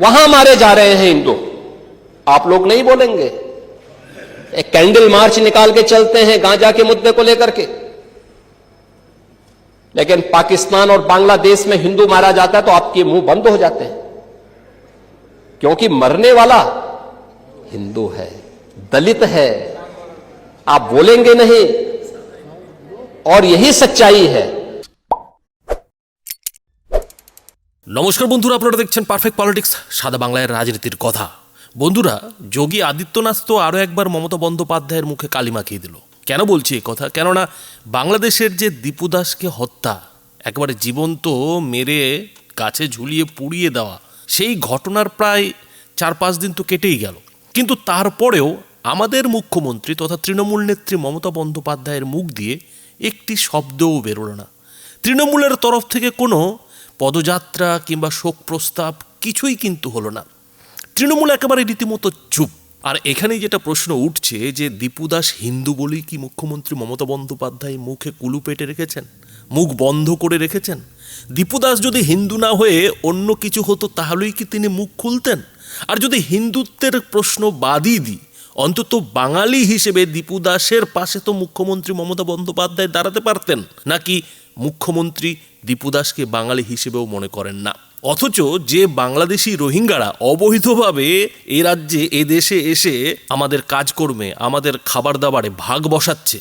वहाँ मारे जा रहे हैं हिंदू। आप लोग नहीं बोलेंगे। एक कैंडल मार्च निकाल के चलते हैं गांजा के मुद्दे को लेकर के। लेकिन पाकिस्तान और बांग्लादेश में हिंदू मारा जाता है तो आपके मुँह बंद हो जाते हैं। क्योंकि मरने वाला हिंदू है, दलित है। आप बोलेंगे नहीं। और यही सच्चाई है। নমস্কার বন্ধুরা, আপনারা দেখছেন পারফেক্ট পলিটিক্স সাদা বাংলায় রাজনীতির কথা। বন্ধুরা, যোগী আদিত্যনাথ তো আরও একবার মমতা বন্দ্যোপাধ্যায়ের মুখে কালি মাখিয়ে দিল। কেন বলছি এই কথা? কেননা, বাংলাদেশের যে দীপু দাসকে হত্যা, একবারে জীবন্ত মেরে গাছে ঝুলিয়ে পুড়িয়ে দেওয়া, সেই ঘটনার প্রায় চার পাঁচ দিন তো কেটেই গেল। কিন্তু তারপরেও আমাদের মুখ্যমন্ত্রী তথা তৃণমূল নেত্রী মমতা বন্দ্যোপাধ্যায়ের মুখ দিয়ে একটি শব্দও বেরোলো না। তৃণমূলের তরফ থেকে কোনো পদযাত্রা কিংবা শোক প্রস্তাব কিছুই কিন্তু হলো না। তৃণমূল একেবারে রীতিমতো চুপ। আর এখানেই যেটা প্রশ্ন উঠছে যে দীপু দাস হিন্দু বলেই কি মুখ্যমন্ত্রী মমতা বন্দ্যোপাধ্যায় মুখে কুলু পেটে রেখেছেন? মুখ বন্ধ করে রেখেছেন? দীপু দাস যদি হিন্দু না হয়ে অন্য কিছু হতো তাহলেই কি তিনি মুখ খুলতেন? আর যদি হিন্দুত্বের প্রশ্ন বাদই দিই, অন্তত বাঙালি হিসেবে দীপু দাসের পাশে তো মুখ্যমন্ত্রী মমতা বন্দ্যোপাধ্যায় দাঁড়াতে পারতেন। নাকি মুখ্যমন্ত্রী দীপুদাসকে বাঙালি হিসেবেও মনে করেন না। অথচ যে বাংলাদেশি রোহিঙ্গারা অবৈধভাবে এ রাজ্যে, এ দেশে এসে আমাদের কাজকর্মে, আমাদের খাবার দাবারে ভাগ বসাচ্ছে,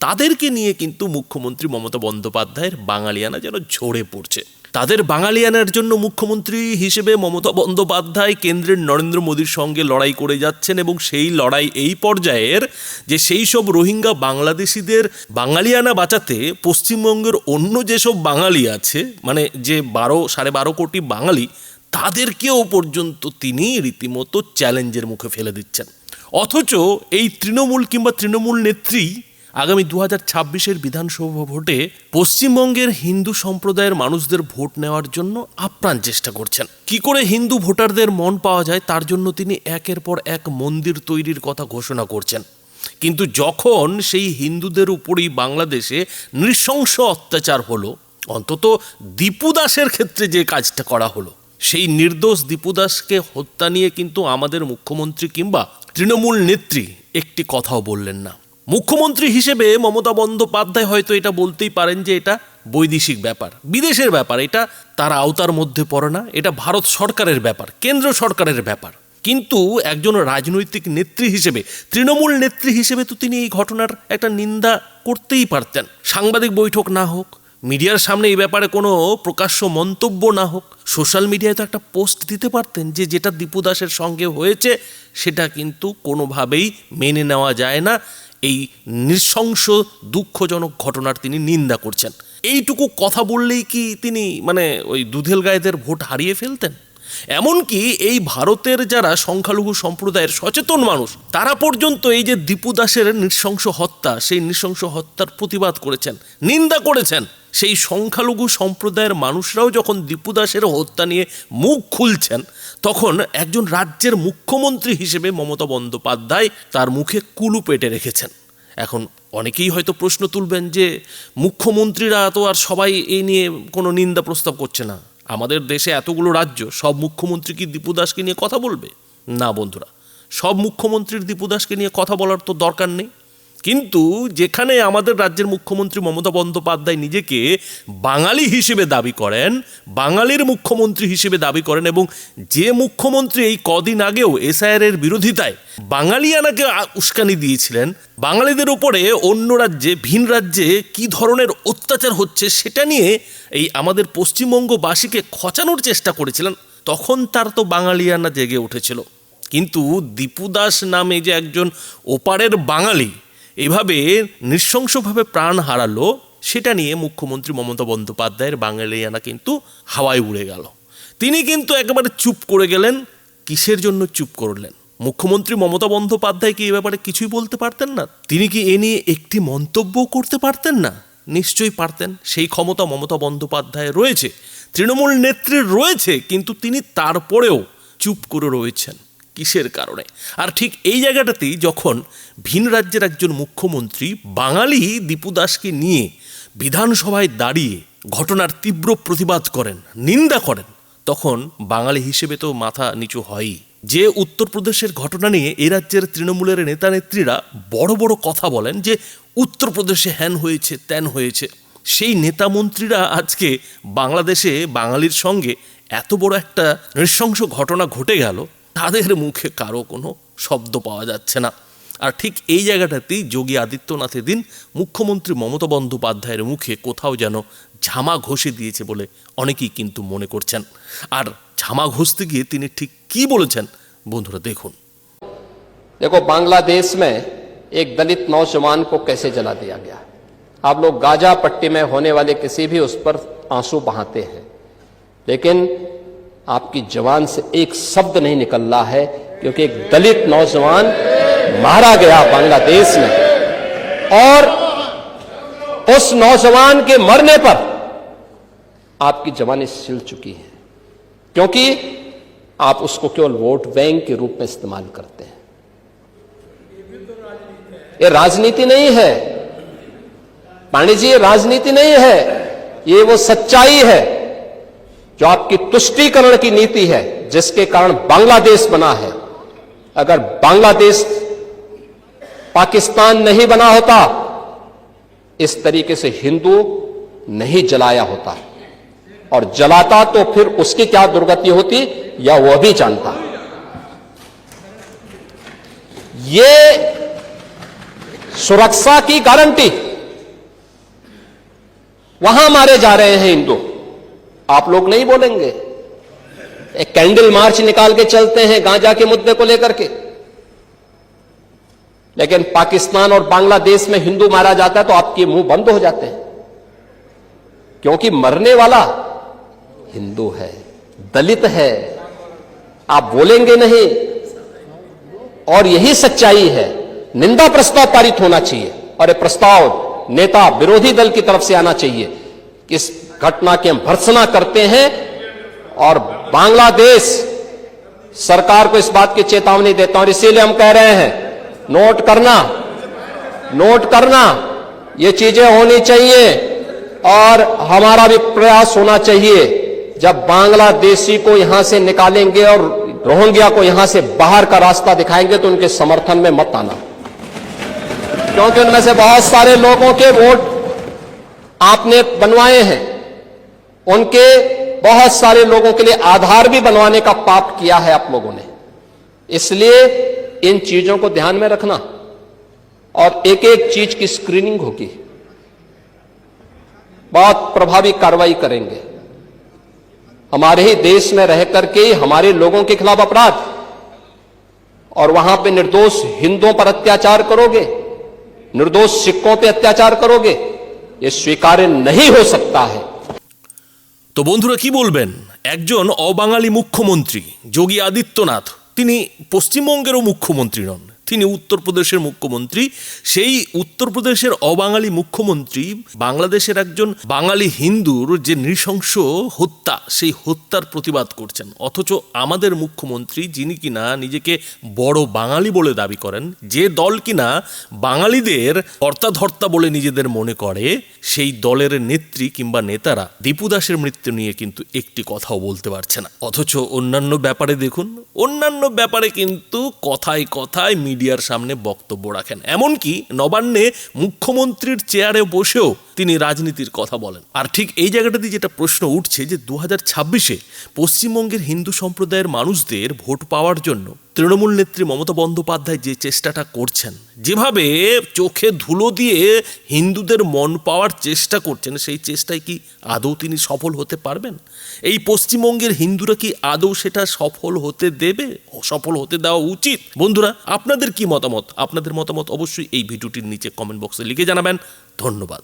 তাদেরকে নিয়ে কিন্তু মুখ্যমন্ত্রী মমতা বন্দ্যোপাধ্যায়ের বাঙালিয়ানা যেন ঝরে পড়ছে। তাদের বাঙালিয়ানার জন্য মুখ্যমন্ত্রী হিসেবে মমতা বন্দ্যোপাধ্যায় কেন্দ্রের নরেন্দ্র মোদীর সঙ্গে লড়াই করে যাচ্ছেন এবং সেই লড়াই এই পর্যায়ের যে সেই সব রোহিঙ্গা বাংলাদেশিদের বাঙালিয়ানা বাঁচাতে পশ্চিমবঙ্গের অন্য যেসব বাঙালি আছে মানে যে বারো, সাড়ে বারো কোটি বাঙালি, তাদেরকেও পর্যন্ত তিনি রীতিমতো চ্যালেঞ্জের মুখে ফেলে দিচ্ছেন। অথচ এই তৃণমূল কিংবা তৃণমূল নেত্রী আগামী দু হাজার ছাব্বিশের বিধানসভা ভোটে পশ্চিমবঙ্গের হিন্দু সম্প্রদায়ের মানুষদের ভোট নেওয়ার জন্য আপ্রাণ চেষ্টা করছেন। কি করে হিন্দু ভোটারদের মন পাওয়া যায় তার জন্য তিনি একের পর এক মন্দির তৈরির কথা ঘোষণা করছেন। কিন্তু যখন সেই হিন্দুদের উপরই বাংলাদেশে নৃশংস অত্যাচার হলো, অন্তত দীপু দাসের ক্ষেত্রে যে কাজটা করা হলো, সেই নির্দোষ দীপু দাসকে হত্যা নিয়ে কিন্তু আমাদের মুখ্যমন্ত্রী কিংবা তৃণমূল নেত্রী একটি কথাও বললেন না। মুখ্যমন্ত্রী হিসেবে মমতা বন্দ্যোপাধ্যায় হয়তো এটা বলতেই পারেন যে এটা বৈদেশিক ব্যাপার, বিদেশের ব্যাপার, এটা তার আওতার মধ্যে পড়ে না, এটা ভারত সরকারের ব্যাপার, কেন্দ্র সরকারের ব্যাপার। কিন্তু একজন রাজনৈতিক নেত্রী হিসেবে, তৃণমূল নেত্রী হিসেবে তো তিনি এই ঘটনার একটা নিন্দা করতেই পারতেন। সাংবাদিক বৈঠক না হোক, মিডিয়ার সামনে এই ব্যাপারে কোনো প্রকাশ্য মন্তব্য না হোক, সোশ্যাল মিডিয়ায় তো একটা পোস্ট দিতে পারতেন যে যেটা দীপু দাসের সঙ্গে হয়েছে, সেটা কিন্তু কোনোভাবেই মেনে নেওয়া যায় না। এই নৃশংস দুঃখজনক ঘটনার তিনি নিন্দা করছেন। এইটুকু কথা বললেই কি তিনি মানে ওই দুধেল গায়েদের ভোট হারিয়ে ফেলতেন? এমনকি এই ভারতের যারা সংখ্যালঘু সম্প্রদায়ের সচেতন মানুষ, তারা পর্যন্ত এই যে দীপু দাসের নৃশংস হত্যা, সেই নৃশংস হত্যার প্রতিবাদ করেছেন, নিন্দা করেছেন, সেই সংখ্যালঘু সম্প্রদায়ের মানুষরাও যখন দীপু দাসের হত্যা নিয়ে মুখ খুলছেন তখন একজন রাজ্যের মুখ্যমন্ত্রী হিসেবে মমতা বন্দ্যোপাধ্যায় তার মুখে কুলু পেটে রেখেছেন। এখন অনেকেই হয়তো প্রশ্ন তুলবেন যে, মুখ্যমন্ত্রীরা তো আর সবাই এই নিয়ে কোনো নিন্দা প্রস্তাব করছে না। আমাদের দেশে এতগুলো রাজ্য, সব মুখ্যমন্ত্রী কি দীপু দাসকে নিয়ে কথা বলবে? না বন্ধুরা, সব মুখ্যমন্ত্রীর দীপু দাসকে নিয়ে কথা বলার তো দরকার নেই। কিন্তু যেখানে আমাদের রাজ্যের মুখ্যমন্ত্রী মমতা বন্দ্যোপাধ্যায় নিজেকে বাঙালি হিসেবে দাবি করেন, বাঙালির মুখ্যমন্ত্রী হিসেবে দাবি করেন এবং যে মুখ্যমন্ত্রী এই কদিন আগেও এসআইআর এর বিরোধিতায় বাঙালিয়ানাকে উস্কানি দিয়েছিলেন, বাঙালিদের উপরে অন্য রাজ্যে, ভিন রাজ্যে কি ধরনের অত্যাচার হচ্ছে সেটা নিয়ে এই আমাদের পশ্চিমবঙ্গবাসীকে খচানোর চেষ্টা করেছিলেন, তখন তার তো বাঙালিয়ানা জেগে উঠেছিল। কিন্তু দীপু দাস নামে যে একজন ওপারের বাঙালি এভাবে নৃশংসভাবে প্রাণ হারালো, সেটা নিয়ে মুখ্যমন্ত্রী মমতা বন্দ্যোপাধ্যায়ের বাঙালিয়ানা কিন্তু হাওয়ায় উড়ে গেল। তিনি কিন্তু একেবারে চুপ করে গেলেন, কিসের জন্য চুপ করলেন? মুখ্যমন্ত্রী মমতা বন্দ্যোপাধ্যায় কি এ ব্যাপারে কিছুই বলতে পারতেন না? তিনি কি এ নিয়ে একটি মন্তব্য করতে পারতেন না? নিশ্চয়ই পারতেন, সেই ক্ষমতা মমতা বন্দ্যোপাধ্যায় রয়েছে, তৃণমূল নেত্রীর রয়েছে, কিন্তু তিনি তারপরেও চুপ করে রয়েছেন। কিসের কারণে? আর ঠিক এই জায়গাটাতেই যখন ভিন রাজ্যের একজন মুখ্যমন্ত্রী বাঙালি দীপু দাসকে নিয়ে বিধানসভায় দাঁড়িয়ে ঘটনার তীব্র প্রতিবাদ করেন, নিন্দা করেন, তখন বাঙালি হিসেবে তো মাথা নিচু হয়ই। যে উত্তরপ্রদেশের ঘটনা নিয়ে এ রাজ্যের তৃণমূলের নেতা নেত্রীরা বড় বড় কথা বলেন যে, উত্তরপ্রদেশে হ্যান হয়েছে, ত্যান হয়েছে, সেই নেতা মন্ত্রীরা আজকে বাংলাদেশে বাঙালির সঙ্গে এত বড় একটা নৃশংস ঘটনা ঘটে গেল তাদের মুখে কারো কোনো শব্দ পাওয়া যাচ্ছে না আর ঠিক এই জায়গাটাতেই যোগী আদিত্যনাথের দিন মুখ্যমন্ত্রী মমতা বন্দ্যোপাধ্যায়ের মুখে কোথাও যেন ঝামা ঘষে দিয়েছে বলে অনেকেই কিন্তু মনে করছেন আর ঝামা ঘষতে গিয়ে তিনি ঠিক কি বলেছেন বন্ধুরা দেখুন देखो बांग्लादेश में एक दलित नौजवान को कैसे जला दिया गया आप लोग गाजा पट्टी में होने वाले किसी भी उस पर आंसू बहाते हैं लेकिन आपकी जवान से एक शब्द नहीं निकल रहा है, क्योंकि एक दलित नौजवान मारा गया बांग्लादेश में। और उस नौजवान के मरने पर आपकी जवानी सिल चुकी है, क्योंकि आप उसको केवल वोट बैंक के रूप में इस्तेमाल करते हैं। ये राजनीति नहीं है। पांडे जी, ये राजनीति नहीं है। ये वो सच्चाई है। जो आपकी तुष्टीकरण की नीति है, जिसके कारण बांग्लादेश बना है। अगर बांग्लादेश पाकिस्तान नहीं बना होता, इस तरीके से हिंदू नहीं जलाया होता। और जलाता तो फिर उसकी क्या दुर्गति होती, या वह भी जानता। ये सुरक्षा की गारंटी। वहाँ मारे जा रहे हैं हिंदू। आप लोग नहीं बोलेंगे। एक कैंडल मार्च निकाल के चलते हैं गांजा के मुद्दे को लेकर के। लेकिन पाकिस्तान और बांग्लादेश में हिंदू मारा जाता है तो आपके मुँह बंद हो जाते हैं। क्योंकि मरने वाला हिंदू है, दलित है। आप बोलेंगे नहीं। और यही सच्चाई है, निंदा प्रस्ताव पारित होना चाहिए। और ये प्रस्ताव नेता, विरोधी दल की तरफ़ से आना चाहिए। इस घटना की हम भर्सना करते हैं और बांग्लादेश सरकार को इस बात की चेतावनी देता हूँ इसीलिए हम कह रहे हैं, नोट करना नोट करना, ये चीज़ें होनी चाहिए और हमारा भी प्रयास होना चाहिए जब बांग्लादेशी को यहाँ से निकालेंगे और रोहिंग्या को यहाँ से बाहर का रास्ता दिखाएँगे तो उनके समर्थन में मत आना। क्योंकि उनमें से बहुत सारे लोगों के वोट आपने बनवाए हैं। उनके बहुत सारे लोगों के लिए आधार भी बनवाने का पाप किया है आप लोगों ने। इसलिए इन चीज़ों को ध्यान में रखना और एक एक चीज़ की स्क्रीनिंग होगी। बहुत प्रभावी कार्रवाई करेंगे। हमारे ही देश में रह करके हमारे लोगों के खिलाफ अपराध। और वहाँ पे निर्दोष हिंदुओं पर अत्याचार करोगे, निर्दोष सिखों पे अत्याचार करोगे, ये स्वीकार्य नहीं हो सकता है। তো বন্ধুরা কি বলবেন? একজন অবাঙালি মুখ্যমন্ত্রী যোগী আদিত্যনাথ তিনি পশ্চিমবঙ্গেরও মুখ্যমন্ত্রী নন। তিনি উত্তরপ্রদেশের মুখ্যমন্ত্রী। সেই উত্তরপ্রদেশের অবাঙালি মুখ্যমন্ত্রী বাংলাদেশের একজন বাঙালি হিন্দুর যে নৃশংস হত্যা, সেই হত্যার প্রতিবাদ করছেন। অথচ আমাদের মুখ্যমন্ত্রী, যিনি কিনা নিজেকে বড় বাঙালি বলে দাবি করেন, যে দল কিনা বাঙালিদের হর্তাধর্তা বলে নিজেদের মনে করে, সেই দলের নেত্রী কিংবা নেতারা দীপু দাসের মৃত্যু নিয়ে কিন্তু একটি কথাও বলতে পারছে না। অথচ অন্যান্য ব্যাপারে দেখুন, অন্যান্য ব্যাপারে কিন্তু কথায় কথায় মিডিয়ার সামনে বক্তব্য রাখেন। এমনকি নবান্নে মুখ্যমন্ত্রীর চেয়ারে বসেও তিনি রাজনীতির কথা বলেন। আর ঠিক এই জায়গাটাতে যেটা প্রশ্ন উঠছে যে দু হাজার ছাব্বিশে পশ্চিমবঙ্গের হিন্দু সম্প্রদায়ের মানুষদের ভোট পাওয়ার জন্য তৃণমূল নেত্রী মমতা বন্দ্যোপাধ্যায় যে চেষ্টাটা করছেন, যেভাবে চোখে ধুলো দিয়ে হিন্দুদের মন পাওয়ার চেষ্টা করছেন, সেই চেষ্টায় কি আদৌ তিনি সফল হতে পারবেন? এই পশ্চিমবঙ্গের হিন্দুরা কি আদৌ সেটা সফল হতে দেবে? সফল হতে দেওয়া উচিত? বন্ধুরা, আপনাদের কি মতামত? আপনাদের মতামত অবশ্যই এই ভিডিওটির নিচে কমেন্ট বক্সে লিখে জানাবেন। ধন্যবাদ।